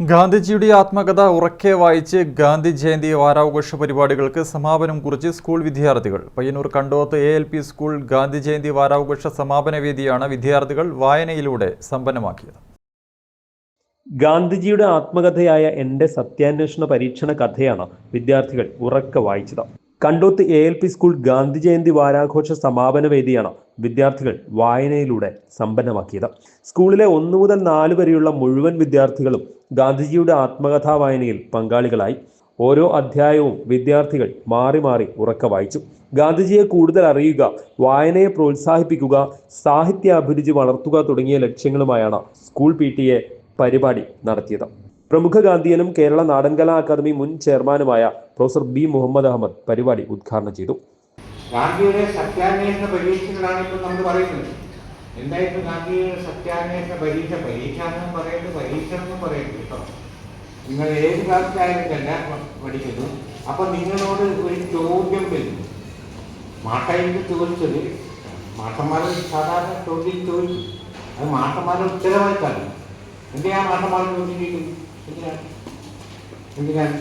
ഗാന്ധിജിയുടെ ആത്മകഥ ഉറക്കെ വായിച്ച് ഗാന്ധി ജയന്തി വാരാഘോഷ പരിപാടികൾക്ക് സമാപനം കുറിച്ച് സ്കൂൾ വിദ്യാർത്ഥികൾ. Payyanur Kandoth A L P school Gandhi Jayanti വാരാഘോഷ സമാപന വേദിയാണ് വിദ്യാർത്ഥികൾ വായനയിലൂടെ സമ്പന്നമാക്കിയത്. ഗാന്ധിജിയുടെ ആത്മകഥയായ എന്റെ സത്യാന്വേഷണ പരീക്ഷണ കഥയാണ് വിദ്യാർത്ഥികൾ ഉറക്കെ വായിച്ചത്. Kandoth A L P school Gandhi Jayanti വാരാഘോഷ സമാപന വേദിയാണ് വിദ്യാർത്ഥികൾ വായനയിലൂടെ സമ്പന്നമാക്കിയത്. സ്കൂളിലെ ഒന്നു മുതൽ നാല് വരെയുള്ള മുഴുവൻ വിദ്യാർത്ഥികളും ഗാന്ധിജിയുടെ ആത്മകഥാ വായനയിൽ പങ്കാളികളായി. ഓരോ അധ്യായവും വിദ്യാർത്ഥികൾ മാറി മാറി ഉറക്ക വായിച്ചു. ഗാന്ധിജിയെ കൂടുതൽ അറിയുക വായനയെ പ്രോത്സാഹിപ്പിക്കുക സാഹിത്യ അഭിരുചി വളർത്തുക തുടങ്ങിയ ലക്ഷ്യങ്ങളുമായാണ് സ്കൂൾ പി ടി എ പരിപാടി നടത്തിയത്. പ്രമുഖ ഗാന്ധിയനും കേരള നാടൻകലാ അക്കാദമി മുൻ ചെയർമാനുമായ പ്രൊഫസർ ബി മുഹമ്മദ് അഹമ്മദ് പരിപാടി ഉദ്ഘാടനം ചെയ്തു. ഗാന്ധിയുടെ സത്യാന്വേഷണ പരീക്ഷകളാണ് ഇപ്പോൾ നമ്മൾ പറയുന്നത്. എന്തായിരുന്നു ഗാന്ധിയുടെ സത്യാന്വേഷണ പരീക്ഷ പരീക്ഷ എന്നും പറയുന്നത് പരീക്ഷ എന്നും പറയുന്നത് കേട്ടോ. നിങ്ങൾ ഏത് ക്ലാസ്സിലായാലും തന്നെ പഠിക്കുന്നു. അപ്പം നിങ്ങളോട് ഒരു ചോദ്യം വരുന്നു. മാട്ടയിൽ ചോദിച്ചത് മാട്ടന്മാരെ സാധാരണ ചോദ്യം ചോദിച്ചു അത് മാട്ടന്മാരെ ഉത്തരവാദിത്തമാണ് എന്തിനാ മാട്ടന്മാർ ചോദിച്ചിരിക്കുന്നത്? എന്തിനാണ് എന്തിനാണ്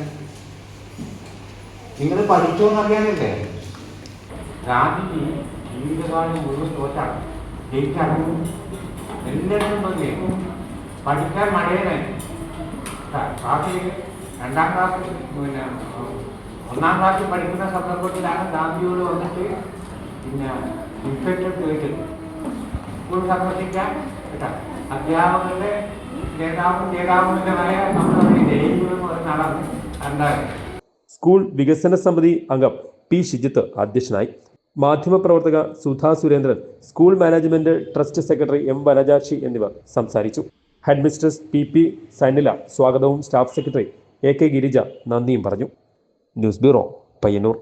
നിങ്ങൾ പഠിച്ചോന്നറിയാനല്ലേ? ഗാന്ധിജി ജീവിതകാലം മുഴുവൻ തോറ്റാണ്. ജയിക്കാനും എല്ലാവരും പോയി പഠിക്കാൻ മടയനായി ക്ലാസ്സിൽ രണ്ടാം ക്ലാസ് പിന്നെ ഒന്നാം ക്ലാസ്സിൽ പഠിക്കുന്ന സന്ദർഭത്തിലാണ് ഗാന്ധിയോട് വന്നിട്ട് പിന്നെ ഇൻസ്പെക്ടർ ചോദിച്ചത്. സ്കൂൾ സന്ദർശിക്കാൻ കേട്ടോ. അധ്യാപകരുടെ നേതാവും നേതാവുന്നതമായ നമ്മുടെ ജയിലെന്ന് പറഞ്ഞ ആളാണ് രണ്ടായിരം സ്കൂൾ വികസന സമിതി അംഗം പി. ഷിജിത്ത് അധ്യക്ഷനായി. മാധ്യമപ്രവർത്തക Sudha Surendran school management trust secretary M Vanajakshi എന്നിവർ സംസാരിച്ചു. ഹെഡ്മിസ്ട്രസ് പി പി സനില സ്വാഗതവും staff secretary A K Girija നന്ദിയും പറഞ്ഞു. News bureau Payyanur.